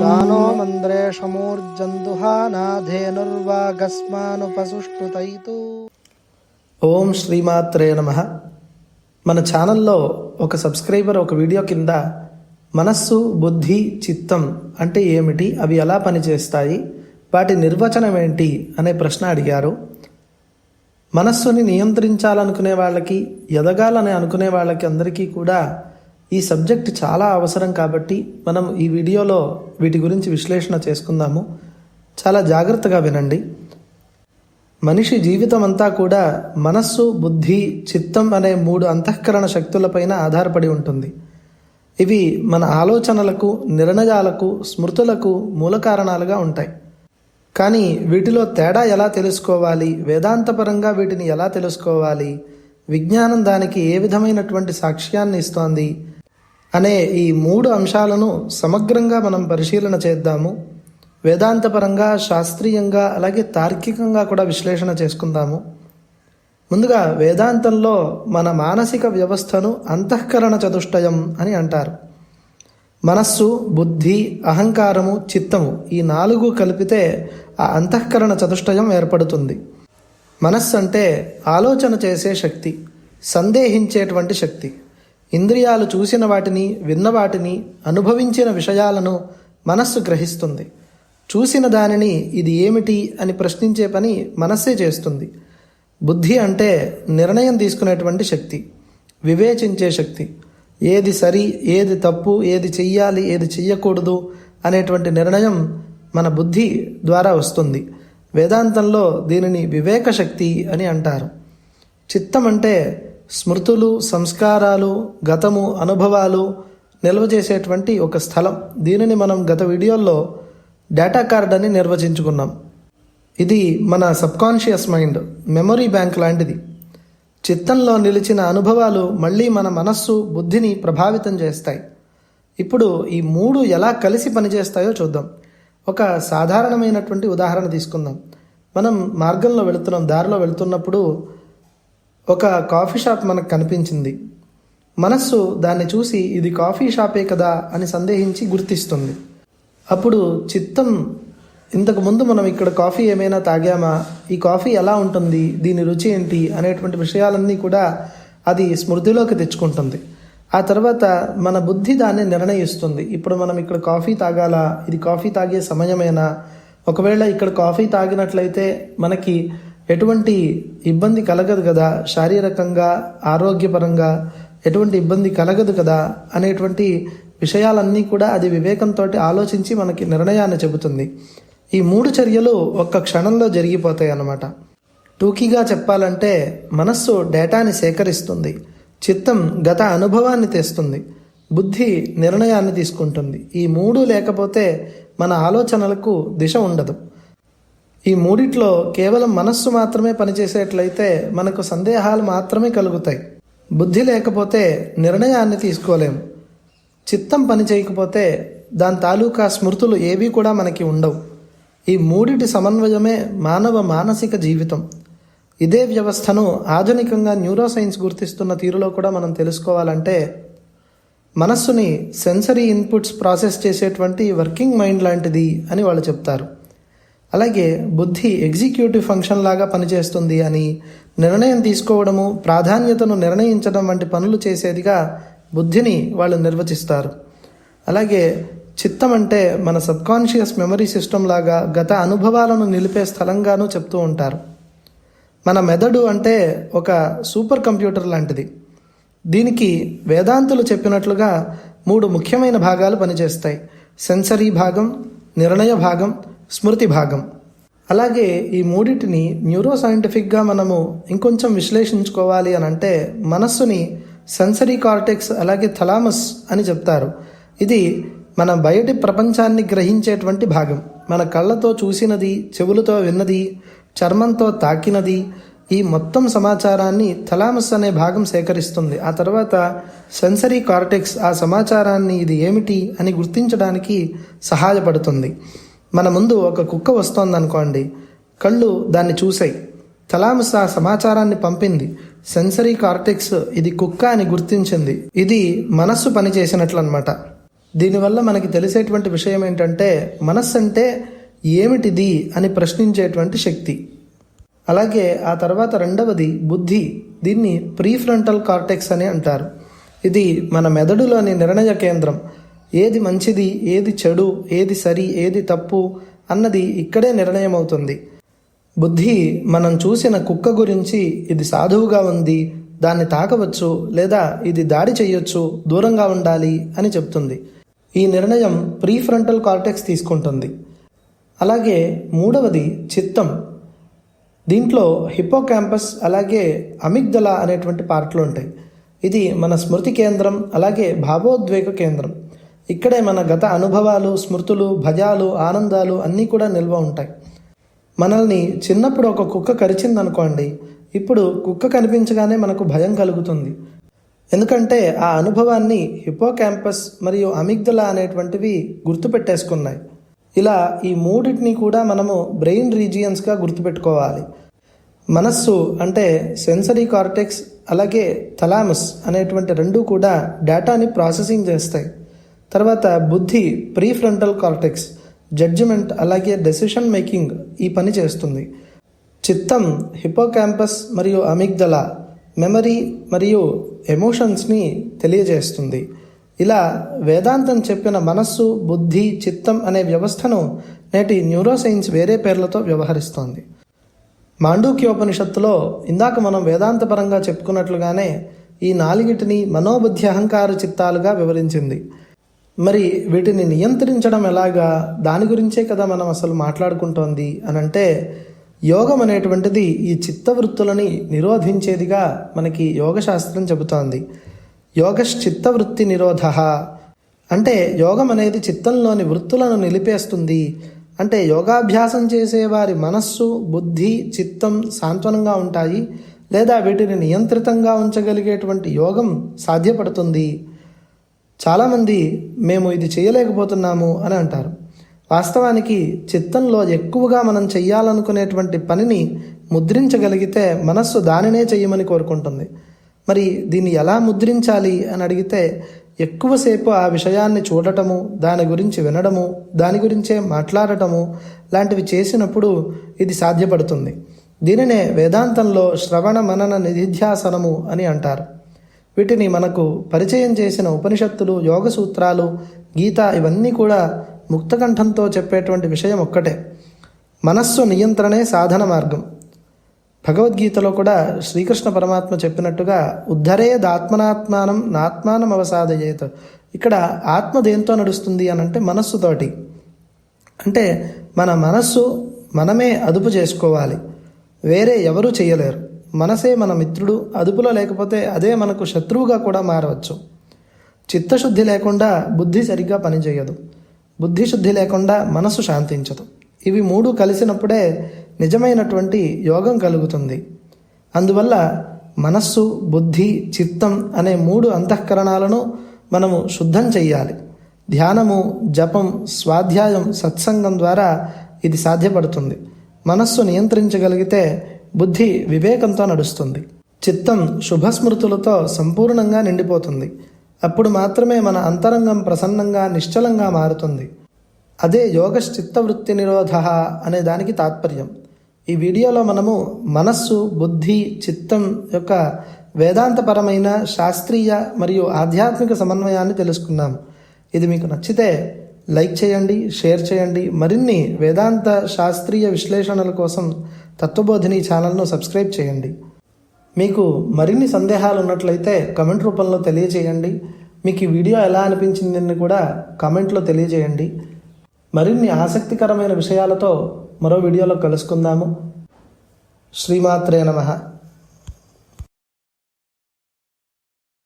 सानो मन्द्रेशमूर्जन्तुहानाधेनुर्वागस्मानुपसुष्टुतैतु ఓం శ్రీమాత్రే నమ మన ఛానల్లో ఒక సబ్స్క్రైబర్ ఒక వీడియో కింద మనస్సు బుద్ధి చిత్తం అంటే ఏమిటి అవి ఎలా పనిచేస్తాయి వాటి నిర్వచనం ఏంటి అనే ప్రశ్న అడిగారు మనస్సుని నియంత్రించాలనుకునే వాళ్ళకి ఎదగాలని అనుకునే వాళ్ళకి అందరికీ కూడా ఈ సబ్జెక్ట్ చాలా అవసరం కాబట్టి మనం ఈ వీడియోలో వీటి గురించి విశ్లేషణ చేసుకుందాము. చాలా జాగ్రత్తగా వినండి. మనిషి జీవితం అంతా కూడా మనస్సు బుద్ధి చిత్తం అనే మూడు అంతఃకరణ శక్తులపైన ఆధారపడి ఉంటుంది. ఇవి మన ఆలోచనలకు నిర్ణయాలకు స్మృతులకు మూల కారణాలుగా ఉంటాయి. కానీ వీటిలో తేడా ఎలా తెలుసుకోవాలి? వేదాంతపరంగా వీటిని ఎలా తెలుసుకోవాలి? విజ్ఞానం దానికి ఏ విధమైనటువంటి సాక్ష్యాన్ని ఇస్తోంది? అనే ఈ మూడు అంశాలను సమగ్రంగా మనం పరిశీలన చేద్దాము. వేదాంతపరంగా శాస్త్రీయంగా అలాగే తార్కికంగా కూడా విశ్లేషణ చేసుకుందాము. ముందుగా వేదాంతంలో మన మానసిక వ్యవస్థను అంతఃకరణ చతుష్టయం అని అంటారు. మనస్సు బుద్ధి అహంకారము చిత్తము ఈ నాలుగు కలిపితే ఆ అంతఃకరణ చతుష్టయం ఏర్పడుతుంది. మనస్సు అంటే ఆలోచన చేసే శక్తి సందేహించేటువంటి శక్తి. ఇంద్రియాలు చూసిన వాటిని విన్న వాటిని అనుభవించిన విషయాలను మనస్సు గ్రహిస్తుంది. చూసిన దానిని ఇది ఏమిటి అని ప్రశ్నించే పని మనస్సే చేస్తుంది. బుద్ధి అంటే నిర్ణయం తీసుకునేటువంటి శక్తి వివేచించే శక్తి. ఏది సరి ఏది తప్పు ఏది చెయ్యాలి ఏది చెయ్యకూడదు అనేటువంటి నిర్ణయం మన బుద్ధి ద్వారా వస్తుంది. వేదాంతంలో దీనిని వివేక శక్తి అని అంటారు. చిత్తం అంటే స్మృతులు సంస్కారాలు గతము అనుభవాలు నిల్వ చేసేటువంటి ఒక స్థలం. దీనిని మనం గత వీడియోల్లో డేటా కార్డ్ అని నిర్వచించుకున్నాం. ఇది మన సబ్కాన్షియస్ మైండ్ మెమొరీ బ్యాంక్ లాంటిది. చిత్తంలో నిలిచిన అనుభవాలు మళ్ళీ మన మనస్సు బుద్ధిని ప్రభావితం చేస్తాయి. ఇప్పుడు ఈ మూడు ఎలా కలిసి పనిచేస్తాయో చూద్దాం. ఒక సాధారణమైనటువంటి ఉదాహరణ తీసుకుందాం. మనం మార్గంలో వెళుతున్నాం దారిలో వెళుతున్నప్పుడు ఒక కాఫీ షాప్ మనకు కనిపించింది. మనస్సు దాన్ని చూసి ఇది కాఫీ షాపే కదా అని సందేహించి గుర్తిస్తుంది. అప్పుడు చిత్తం ఇంతకు ముందు మనం ఇక్కడ కాఫీ ఏమైనా తాగామా? ఈ కాఫీ ఎలా ఉంటుంది? దీని రుచి ఏంటి? అనేటువంటి విషయాలన్నీ కూడా అది స్మృతిలోకి తెచ్చుకుంటుంది. ఆ తర్వాత మన బుద్ధి దాన్ని నిర్ణయిస్తుంది. ఇప్పుడు మనం ఇక్కడ కాఫీ తాగాలా? ఇది కాఫీ తాగే సమయమేనా? ఒకవేళ ఇక్కడ కాఫీ తాగినట్లయితే మనకి ఎటువంటి ఇబ్బంది కలగదు కదా? శారీరకంగా ఆరోగ్యపరంగా ఎటువంటి ఇబ్బంది కలగదు కదా? అనేటువంటి విషయాలన్నీ కూడా అది వివేకంతో ఆలోచించి మనకి నిర్ణయాన్ని చెబుతుంది. ఈ మూడు చర్యలు ఒక్క క్షణంలో జరిగిపోతాయి అన్నమాట. టూకీగా చెప్పాలంటే మనస్సు డేటాని సేకరిస్తుంది. చిత్తం గత అనుభవాన్ని తెస్తుంది. బుద్ధి నిర్ణయాన్ని తీసుకుంటుంది. ఈ మూడు లేకపోతే మన ఆలోచనలకు దిశ ఉండదు. ఈ మూడిట్లో కేవలం మనస్సు మాత్రమే పనిచేసేట్లయితే మనకు సందేహాలు మాత్రమే కలుగుతాయి. బుద్ధి లేకపోతే నిర్ణయాన్ని తీసుకోలేము చిత్తం పని చేయకపోతే దాని తాలూకా స్మృతులు ఏవీ కూడా మనకి ఉండవు. ఈ మూడిటి సమన్వయమే మానవ మానసిక జీవితం. ఇదే వ్యవస్థను ఆధునికంగా న్యూరోసైన్స్ గుర్తిస్తున్న తీరులో కూడా మనం తెలుసుకోవాలంటే మనస్సుని సెన్సరీ ఇన్పుట్స్ ప్రాసెస్ చేసేటువంటి వర్కింగ్ మైండ్ లాంటిది అని వాళ్ళు చెప్తారు. అలాగే బుద్ధి ఎగ్జిక్యూటివ్ ఫంక్షన్ లాగా పనిచేస్తుంది అని నిర్ణయం తీసుకోవడము ప్రాధాన్యతను నిర్ణయించడం వంటి పనులు చేసేదిగా బుద్ధిని వాళ్ళు నిర్వచిస్తారు. అలాగే చిత్తం అంటే మన సబ్కాన్షియస్ మెమరీ సిస్టమ్ లాగా గత అనుభవాలను నిలిపే స్థలంగానూ చెప్తూ ఉంటారు. మన మెదడు అంటే ఒక సూపర్ కంప్యూటర్ లాంటిది. దీనికి వేదాంతులు చెప్పినట్లుగా మూడు ముఖ్యమైన భాగాలు పనిచేస్తాయి. సెన్సరీ భాగం నిర్ణయ భాగం స్మృతి భాగం. అలాగే ఈ మూడింటిని న్యూరో సైంటిఫిక్గా మనము ఇంకొంచెం విశ్లేషించుకోవాలి అని అంటే మనస్సుని సెన్సరీ కార్టెక్స్ అలాగే థలామస్ అని చెప్తారు. ఇది మన బయటి ప్రపంచాన్ని గ్రహించేటువంటి భాగం. మన కళ్ళతో చూసినది చెవులతో విన్నది చర్మంతో తాకినది ఈ మొత్తం సమాచారాన్ని థలామస్ అనే భాగం సేకరిస్తుంది. ఆ తర్వాత సెన్సరీ కార్టెక్స్ ఆ సమాచారాన్ని ఇది ఏమిటి అని గుర్తించడానికి సహాయపడుతుంది. మన ముందు ఒక కుక్క వస్తోందనుకోండి. కళ్ళు దాన్ని చూసాయి థలామస్ ఆ సమాచారాన్ని పంపింది. సెన్సరీ కార్టెక్స్ ఇది కుక్క అని గుర్తించింది. ఇది మనస్సు పనిచేసినట్లనమాట దీనివల్ల మనకి తెలిసేటువంటి విషయం ఏంటంటే మనస్సు అంటే ఏమిటిది అని ప్రశ్నించేటువంటి శక్తి. అలాగే ఆ తర్వాత రెండవది బుద్ధి. దీన్ని ప్రీఫ్రంటల్ కార్టెక్స్ అని అంటారు. ఇది మన మెదడులోని నిర్ణయ కేంద్రం. ఏది మంచిది ఏది చెడు ఏది సరి ఏది తప్పు అన్నది ఇక్కడే నిర్ణయం అవుతుంది బుద్ధి మనం చూసిన కుక్క గురించి ఇది సాధువుగా ఉంది దాన్ని తాకవచ్చు లేదా ఇది దాడి చేయొచ్చు దూరంగా ఉండాలి అని చెప్తుంది. ఈ నిర్ణయం ప్రీఫ్రంటల్ కార్టెక్స్ తీసుకుంటుంది. అలాగే మూడవది చిత్తం. దీంట్లో హిపోకాంపస్ అలాగే అమిగ్దల అనేటువంటి పార్ట్లు ఉంటాయి. ఇది మన స్మృతి కేంద్రం అలాగే భావోద్వేగ కేంద్రం. ఇక్కడే మన గత అనుభవాలు స్మృతులు భయాలు ఆనందాలు అన్నీ కూడా నిల్వ ఉంటాయి. మనల్ని చిన్నప్పుడు ఒక కుక్క కరిచిందనుకోండి ఇప్పుడు కుక్క కనిపించగానే మనకు భయం కలుగుతుంది. ఎందుకంటే ఆ అనుభవాన్ని హిపోకాంపస్ మరియు అమిగ్దల అనేటువంటివి గుర్తుపెట్టేసుకున్నాయి. ఇలా ఈ మూడింటిని కూడా మనము బ్రెయిన్ రీజియన్స్గా గుర్తుపెట్టుకోవాలి. మనస్సు అంటే సెన్సరీ కార్టెక్స్ అలాగే థలామస్ అనేటువంటి రెండు కూడా డేటాని ప్రాసెసింగ్ చేస్తాయి. తర్వాత బుద్ధి ప్రీఫ్రంటల్ కార్టెక్స్ జడ్జిమెంట్ అలాగే డెసిషన్ మేకింగ్ ఈ పని చేస్తుంది. చిత్తం హిపోకాంపస్ మరియు అమిగ్దల మెమరీ మరియు ఎమోషన్స్ని తెలియజేస్తుంది. ఇలా వేదాంతం చెప్పిన మనస్సు బుద్ధి చిత్తం అనే వ్యవస్థను నేటి న్యూరోసైన్స్ వేరే పేర్లతో వ్యవహరిస్తోంది. మాండూక్యోపనిషత్తులో ఇందాక మనం వేదాంతపరంగా చెప్పుకున్నట్లుగానే ఈ నాలుగిటిని మనోబుద్ధి అహంకార చిత్తాలుగా వివరించింది. మరి వీటిని నియంత్రించడం ఎలాగా? దాని గురించే కదా మనం అసలు మాట్లాడుకుంటోంది. అని అంటే యోగం అనేటువంటిది ఈ చిత్తవృత్తులని నిరోధించేదిగా మనకి యోగశాస్త్రం చెబుతోంది. యోగశ్చిత్తవృత్తి నిరోధ. అంటే యోగం అనేది చిత్తంలోని వృత్తులను నిలిపేస్తుంది. అంటే యోగాభ్యాసం చేసేవారి మనస్సు బుద్ధి చిత్తం సాంత్వనంగా ఉంటాయి. లేదా వీటిని నియంత్రితంగా ఉంచగలిగేటువంటి యోగం సాధ్యపడుతుంది. చాలామంది మేము ఇది చేయలేకపోతున్నాము అని అంటారు. వాస్తవానికి చిత్తంలో ఎక్కువగా మనం చెయ్యాలనుకునేటువంటి పనిని ముద్రించగలిగితే మనస్సు దానినే చేయమని కోరుకుంటుంది. మరి దీన్ని ఎలా ముద్రించాలి అని అడిగితే ఎక్కువసేపు ఆ విషయాన్ని చూడటము దాని గురించి వినడము దాని గురించే మాట్లాడటము లాంటివి చేసినప్పుడు ఇది సాధ్యపడుతుంది. దీనినే వేదాంతంలో శ్రవణ మనన నిధిధ్యాసనము అని అంటారు. వీటిని మనకు పరిచయం చేసిన ఉపనిషత్తులు యోగ సూత్రాలు గీత ఇవన్నీ కూడా ముక్తకంఠంతో చెప్పేటువంటి విషయం ఒక్కటే. మనస్సు నియంత్రణే సాధన మార్గం. భగవద్గీతలో కూడా శ్రీకృష్ణ పరమాత్మ చెప్పినట్టుగా ఉద్ధరేదాత్మనాత్మానం నాత్మానం అవసాధయేత ఇక్కడ ఆత్మ దేంతో నడుస్తుంది అని అంటే మనస్సుతోటి. అంటే మన మనస్సు మనమే అదుపు చేసుకోవాలి. వేరే ఎవరూ చేయలేరు. మనసే మన మిత్రుడు అదుపులో లేకపోతే అదే మనకు శత్రువుగా కూడా మారవచ్చు. చిత్తశుద్ధి లేకుండా బుద్ధి సరిగ్గా పనిచేయదు. బుద్ధి శుద్ధి లేకుండా మనసు శాంతించదు. ఇవి మూడు కలిసినప్పుడే నిజమైనటువంటి యోగం కలుగుతుంది. అందువల్ల మనస్సు బుద్ధి చిత్తం అనే మూడు అంతఃకరణాలను మనము శుద్ధం చెయ్యాలి. ధ్యానము జపం స్వాధ్యాయం సత్సంగం ద్వారా ఇది సాధ్యపడుతుంది. మనస్సు నియంత్రించగలిగితే బుద్ధి వివేకంతో నడుస్తుంది. చిత్తం శుభస్మృతులతో సంపూర్ణంగా నిండిపోతుంది. అప్పుడు మాత్రమే మన అంతరంగం ప్రసన్నంగా నిశ్చలంగా మారుతుంది. అదే యోగశ్చిత్త వృత్తి నిరోధ అనే దానికి తాత్పర్యం. ఈ వీడియోలో మనము మనస్సు బుద్ధి చిత్తం యొక్క వేదాంతపరమైన శాస్త్రీయ మరియు ఆధ్యాత్మిక సమన్వయాన్ని తెలుసుకున్నాం ఇది మీకు నచ్చితే లైక్ చేయండి షేర్ చేయండి. మరిన్ని వేదాంత శాస్త్రీయ విశ్లేషణల కోసం తత్వబోధిని ఛానల్ను సబ్స్క్రైబ్ చేయండి. మీకు మరిన్ని సందేహాలు ఉన్నట్లయితే కమెంట్ రూపంలో తెలియజేయండి. మీకు ఈ వీడియో ఎలా అనిపించిందని కూడా కామెంట్లో తెలియజేయండి. మరిన్ని ఆసక్తికరమైన విషయాలతో మరో వీడియోలో కలుసుకుందాము. శ్రీమాత్రే నమ.